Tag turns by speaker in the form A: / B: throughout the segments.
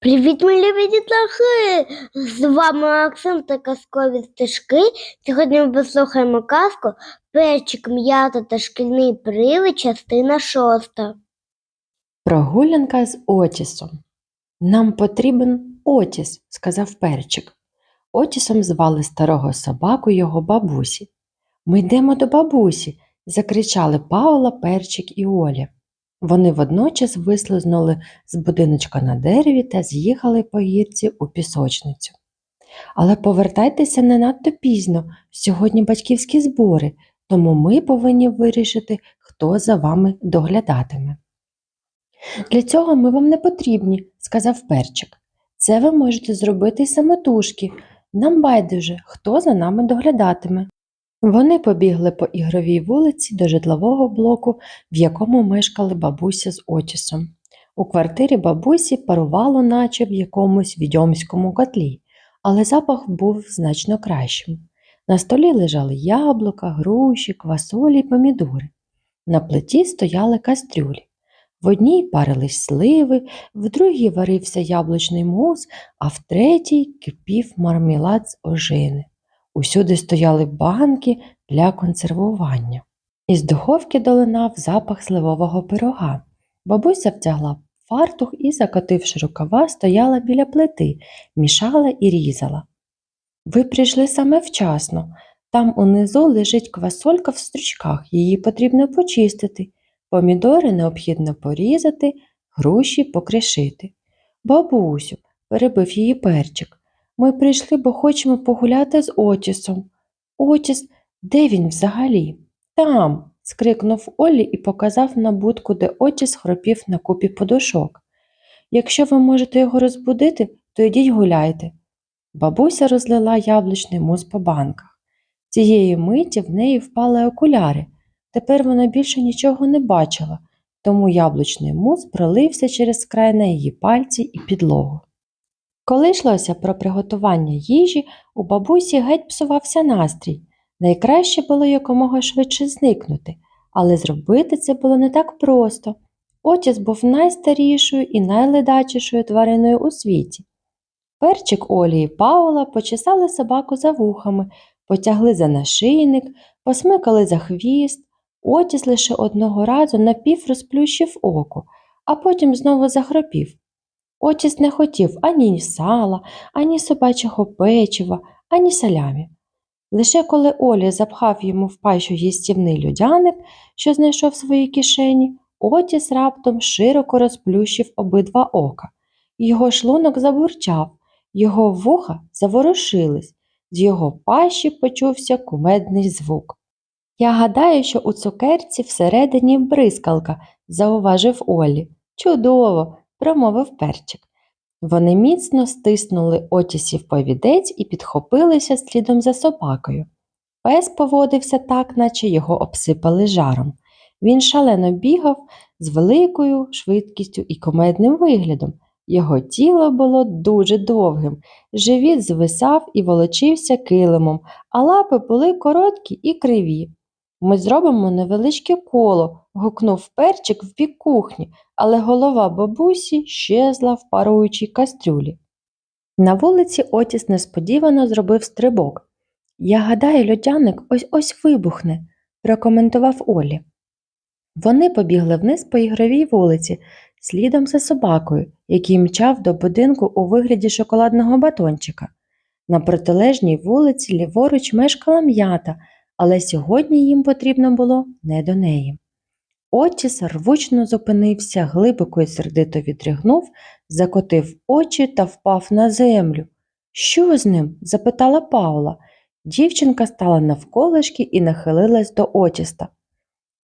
A: Привіт, мої любі дітлахи! З вами Максим та казкові стежки. Сьогодні ми послухаємо казку Перчик, м'ята та шкільний привид, частина шоста.
B: Прогулянка з Отісом. Нам потрібен Отіс, сказав перчик. Отісом звали старого собаку його бабусі. Ми йдемо до бабусі, закричали Паула, перчик і Оля. Вони водночас вислизнули з будиночка на дереві та з'їхали по гірці у пісочницю. Але повертайтеся не надто пізно, сьогодні батьківські збори, тому ми повинні вирішити, хто за вами доглядатиме. Для цього ми вам не потрібні, сказав перчик. Це ви можете зробити й самотужки. Нам байдуже, хто за нами доглядатиме. Вони побігли по ігровій вулиці до житлового блоку, в якому мешкали бабуся з Отісом. У квартирі бабусі парувало, наче в якомусь відьомському котлі, але запах був значно кращим. На столі лежали яблука, груші, квасолі й помідори. На плиті стояли кастрюлі. В одній парились сливи, в другій варився яблучний мус, а в третій кипів мармелад з ожини. Усюди стояли банки для консервування. Із духовки долинав запах сливового пирога. Бабуся втягла фартух і, закотивши рукава, стояла біля плити, мішала і різала. Ви прийшли саме вчасно. Там унизу лежить квасолька в стручках, її потрібно почистити. Помідори необхідно порізати, груші покришити. Бабусю, перебив її перчик, ми прийшли, бо хочемо погуляти з Отісом. Отіс, де він взагалі? Там. скрикнув Олі і показав на будку, де Отіс хропів на купі подушок. Якщо ви можете його розбудити, то йдіть гуляйте. Бабуся розлила яблучний мус по банках. Цієї миті в неї впали окуляри. Тепер вона більше нічого не бачила, тому яблучний мус пролився через край на її пальці і підлогу. Коли йшлося про приготування їжі, у бабусі геть псувався настрій. Найкраще було якомога швидше зникнути, але зробити це було не так просто. Отіс був найстарішою і найледачішою твариною у світі. Перчик Олі і Паула почесали собаку за вухами, потягли за нашийник, посмикали за хвіст. Отіс лише одного разу напів розплющив око, а потім знову захропів. Отіс не хотів ані сала, ані собачого печива, ані салямі. Лише коли Оля запхав йому в пащу їстівний людяник, що знайшов в своїй кишені, Отіс раптом широко розплющив обидва ока. Його шлунок забурчав, його вуха заворушились, з його пащі почувся кумедний звук. Я гадаю, що у цукерці всередині бризкалка, зауважив Олі. Чудово, промовив перчик. Вони міцно стиснули Отісів повідець і підхопилися слідом за собакою. Пес поводився так, наче його обсипали жаром. Він шалено бігав з великою швидкістю і комедним виглядом. Його тіло було дуже довгим, живіт звисав і волочився килимом, а лапи були короткі і криві. Ми зробимо невеличке коло, гукнув перчик в бік кухні, але голова бабусі щезла в паруючій кастрюлі. На вулиці Отіс несподівано зробив стрибок. Я гадаю, льодяник ось ось вибухне, прокоментував Олі. Вони побігли вниз по ігровій вулиці, слідом за собакою, який мчав до будинку у вигляді шоколадного батончика. На протилежній вулиці ліворуч мешкала м'ята, але сьогодні їм потрібно було не до неї. Отіс рвучно зупинився, глибоко і сердито відригнув, закотив очі та впав на землю. Що з ним? запитала Паула. Дівчинка стала навколишки і нахилилась до Отіста.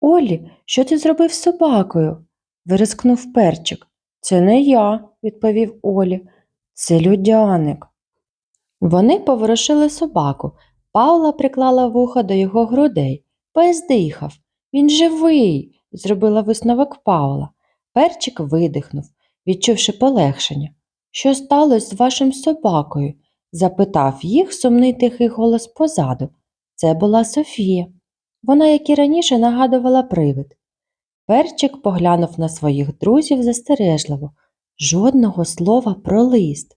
B: Олі, що ти зробив з собакою? вирискнув перчик. Це не я, відповів Олі. Це людяник. Вони поворушили собаку. Паула приклала вуха до його грудей. Пес дихав. Він живий, зробила висновок Паула. Перчик видихнув, відчувши полегшення. Що сталося з вашим собакою? запитав їх сумний тихий голос позаду. Це була Софія. Вона, як і раніше, нагадувала привид. Перчик поглянув на своїх друзів застережливо. жодного слова про лист.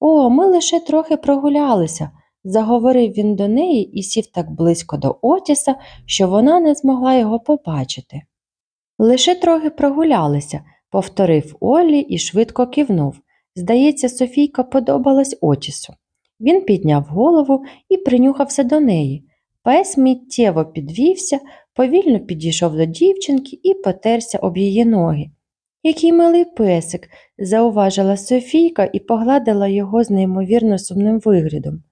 B: О, ми лише трохи прогулялися, заговорив він до неї і сів так близько до Отіса, що вона не змогла його побачити. Лише трохи прогулялися, повторив Олі і швидко кивнув. Здається, Софійка подобалась Отісу. Він підняв голову і принюхався до неї. Пес миттєво підвівся, повільно підійшов до дівчинки і потерся об її ноги. Який милий песик, зауважила Софійка і погладила його з неймовірно сумним виглядом.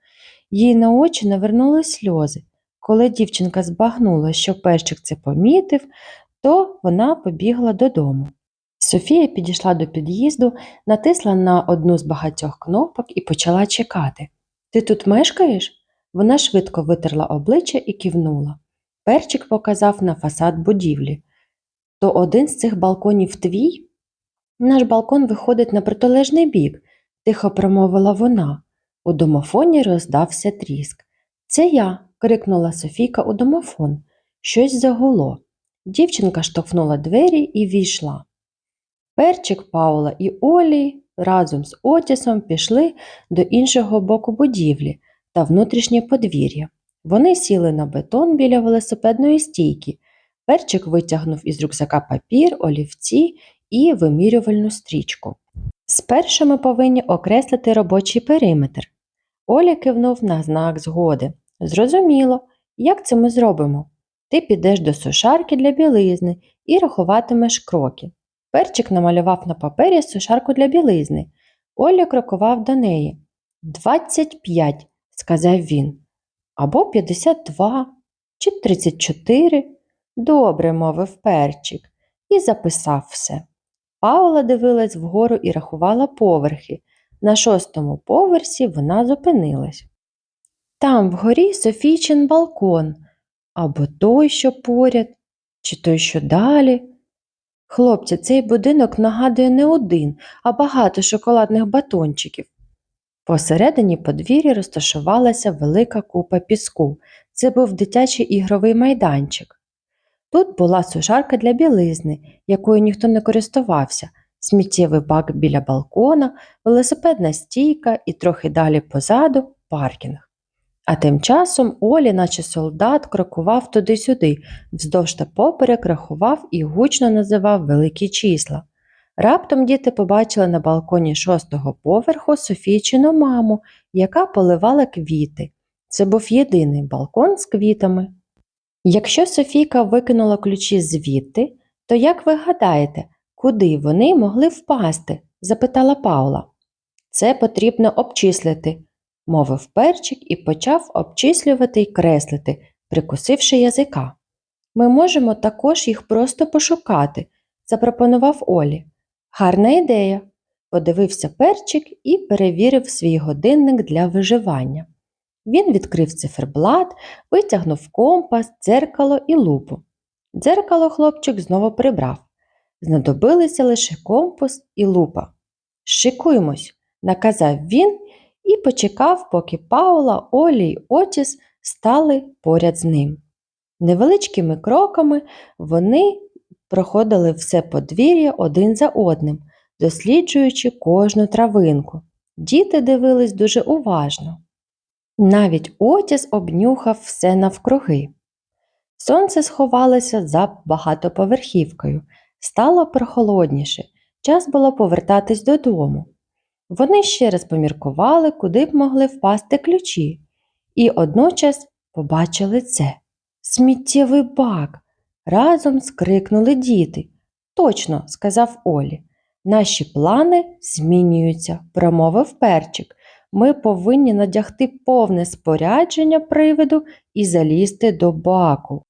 B: Їй на очі навернули сльози. Коли дівчинка збагнула, що перчик це помітив, то вона побігла додому. Софія підійшла до під'їзду, натисла на одну з багатьох кнопок і почала чекати. Ти тут мешкаєш? Вона швидко витерла обличчя і кивнула. Перчик показав на фасад будівлі. То один з цих балконів твій? Наш балкон виходить на протилежний бік, тихо промовила вона. У домофоні роздався тріск. Це я. крикнула Софійка у домофон. Щось загуло. Дівчинка штовхнула двері і війшла. Перчик, Паула і Олі разом з Отісом пішли до іншого боку будівлі та внутрішнє подвір'я. Вони сіли на бетон біля велосипедної стійки. Перчик витягнув із рюкзака папір, олівці і вимірювальну стрічку. Спершу ми повинні окреслити робочий периметр. Оля кивнув на знак згоди. Зрозуміло, як це ми зробимо? Ти підеш до сушарки для білизни і рахуватимеш кроки. Перчик намалював на папері сушарку для білизни. Оля крокував до неї. Двадцять п'ять, сказав він. Або п'ятдесят два чи тридцять чотири. Добре, мовив перчик, і записав все. Паула дивилась вгору і рахувала поверхи. На шостому поверсі вона зупинилась. Там вгорі Софійчин балкон, або той, що поряд, чи той, що далі. Хлопці, цей будинок нагадує не один, а багато шоколадних батончиків. Посередині подвір'я розташувалася велика купа піску. Це був дитячий ігровий майданчик. Тут була сушарка для білизни, якою ніхто не користувався, сміттєвий бак біля балкона, велосипедна стійка і трохи далі позаду паркінг. А тим часом Олі, наче солдат, крокував туди-сюди, вздовж та поперек рахував і гучно називав великі числа. Раптом діти побачили на балконі шостого поверху Софійчину маму, яка поливала квіти. Це був єдиний балкон з квітами. Якщо Софійка викинула ключі звідти, то як ви гадаєте, куди вони могли впасти? запитала Паула. Це потрібно обчислити, мовив перчик і почав обчислювати й креслити, прикусивши язика. Ми можемо також їх просто пошукати, запропонував Олі. Гарна ідея. Подивився перчик і перевірив свій годинник для виживання. Він відкрив циферблат, витягнув компас, дзеркало і лупу. Дзеркало хлопчик знову прибрав. Знадобилися лише компас і лупа. Шикуємось, наказав він і почекав, поки Паула, Олі й Отіс стали поряд з ним. Невеличкими кроками вони проходили все подвір'я один за одним, досліджуючи кожну травинку. Діти дивились дуже уважно. Навіть Отіс обнюхав все навкруги. Сонце сховалося за багатоповерхівкою, стало прохолодніше, час було повертатись додому. Вони ще раз поміркували, куди б могли впасти ключі, і одночас побачили це сміттєвий бак. Разом скрикнули діти. Точно, сказав Олі. Наші плани змінюються, промовив перчик. Ми повинні надягти повне спорядження привиду і залізти до баку.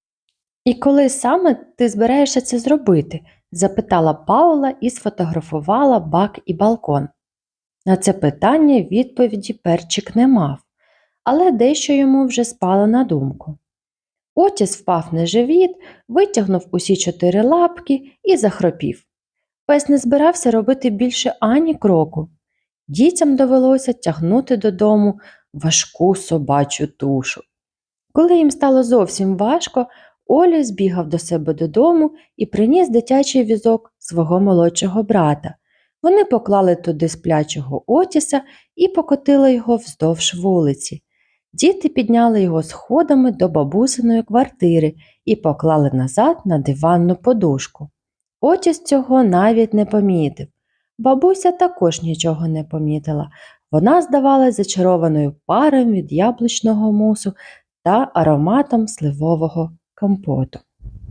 B: І коли саме ти збираєшся це зробити? запитала Паула і сфотографувала бак і балкон. На це питання відповіді перчик не мав, але дещо йому вже спало на думку. Отіс впав на живіт, витягнув усі чотири лапки і захропів. Пес не збирався робити більше ані кроку. Дітям довелося тягнути додому важку собачу тушу. Коли їм стало зовсім важко, Оля збігав до себе додому і приніс дитячий візок свого молодшого брата. Вони поклали туди сплячого Отіса і покотили його вздовж вулиці. Діти підняли його сходами до бабусиної квартири і поклали назад на диванну подушку. Отіс цього навіть не помітив. Бабуся також нічого не помітила. Вона здавалась зачарованою паром від яблучного мусу та ароматом сливового компоту.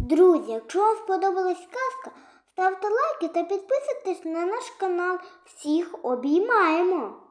A: Друзі, якщо вам сподобалась казка, ставте лайки та підписуйтесь на наш канал. Всіх обіймаємо!